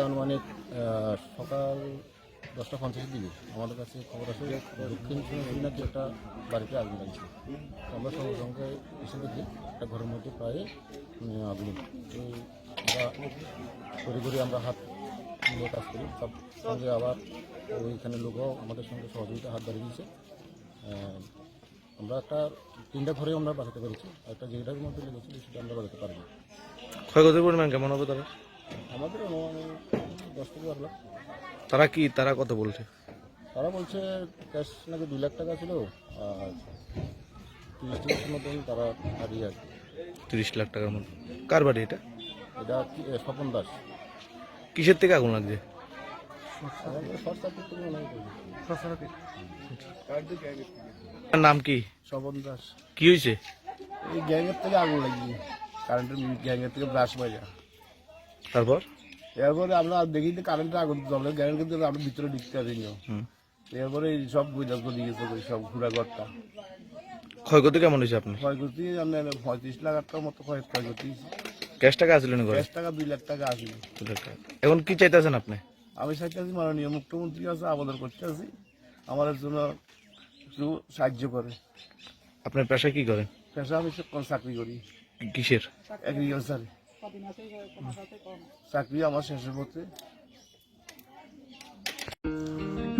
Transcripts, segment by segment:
আনুমানিক সকাল দশটা পঞ্চাশের দিকে আমাদের কাছে খবর আছে দক্ষিণ চীনার যে একটা বাড়িতে আগুন লাগছে। আমরা সঙ্গে সঙ্গে এসে দেখি, একটা ঘরের মধ্যে প্রায় আগুন। আমরা করে করে আমরা হাত নিয়ে কাজ করি। সব সঙ্গে আবার ওইখানে লোকও আমাদের সঙ্গে সহযোগিতা হাত বাড়িয়ে দিয়েছে। আমরা একটা, তিনটা ঘরে আমরা বাঁচাতে পেরেছি। একটা যেটার মধ্যে লেগেছিল সেটা আমরা বাঁচাতে পারিনি। ক্ষয়ক্ষতির পরিমাণ কেমন হবে তারা আমাদের অনুমানে দশ থেকে বারো লাখ। তারা কি তারা কত বলছে? তারা বলছে ক্যাশ নাকি দুই লাখ টাকা ছিল আর তিরিশ টাকার মতন তারা হারিয়ে আর কি। তিরিশ লাখ টাকার মতো। কার বাড়ি এটা? এটা কি এ, স্বপন দাস। কিসের থেকে আগুন লাগছে? আমাদের শর্ট সার্কিট থেকে মনে হয় তার নাম কি? স্বপন দাস। কি হয়েছে? এই গ্যাংয়ের থেকে আগুন লাগিয়ে কারেন্টের গ্যাংয়ের থেকে ব্রাশ মাজা তারপর? এরপরে আমরা দেখি যে কারেন্টের আগুন জ্বলে গ্যাংয়ের কিন্তু আমরা ভিতরে ঢুকতে পারিনি। এরপরে এই সব বইটা গেছে সব ঘুরা ঘরটা। ক্ষয়ক্ষতি কেমন হয়েছে আপনি ক্ষয়ক্ষতি আপনার পঁয়ত্রিশ লাখ টাকার মতো ক্ষয়ক্ষতি ক্যাশ টাকা আসলেন ঘরে দশ টাকা দুই লাখ টাকা আসবে দু লাখ টাকা। এখন কি চাইতেছেন আপনি? আমি চাইতেছি মাননীয় মুখ্যমন্ত্রী আছে আবেদন করতে আছি আমাদের জন্য একটু সাহায্য করে। আপনার পেশায় কি করেন? পেশা আমি চাকরি করি। কিসের? এগ্রিকালচারে চাকরি আমার শেষের পথে।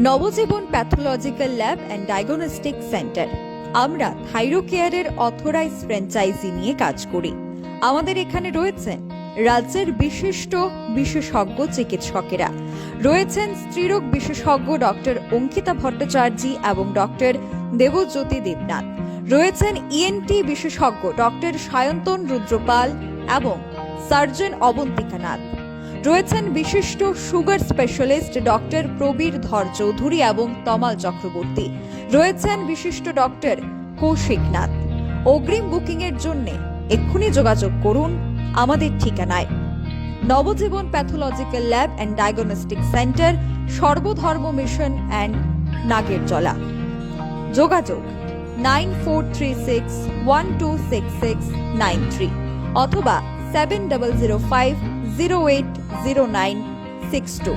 Nabajiban pathological lab and diagnostic centre. আমরা থাইরোকেয়ারের অথরাইজ ফ্র্যাঞ্চাইজি নিয়ে কাজ করি। আমাদের এখানে রয়েছেন রাজ্যের বিশিষ্ট বিশেষজ্ঞ চিকিৎসকেরা। রয়েছেন স্ত্রীরোগ বিশেষজ্ঞ ডক্টর অঙ্কিতা ভট্টাচার্য এবং ডক্টর দেবজ্যোতি দেবনাথ। রয়েছেন ইএনটি বিশেষজ্ঞ ডক্টর সায়ন্তন রুদ্রপাল এবং সার্জন অবন্তিকা নাথ রয়েছেন বিশিষ্ট সুগার স্পেশালিস্ট ডক্টর প্রবীর ধর চৌধুরী এবং তমাল চক্রবর্তী। রয়েছেন বিশিষ্ট ডক্টর কৌশিক নাথ অগ্রিম বুকিং এর জন্য এক্ষুনি যোগাযোগ করুন আমাদের ঠিকানায়। Nabajiban pathological lab and diagnostic centre, Sarbadharma mission and Nagerjala. যোগাযোগ nine four three six one two six six nine three অথবা 7005 080962.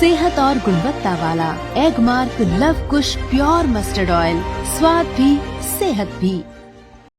सेहत और गुणवत्ता वाला Agmark Luv Kush pure mustard oil, स्वाद भी, सेहत भी।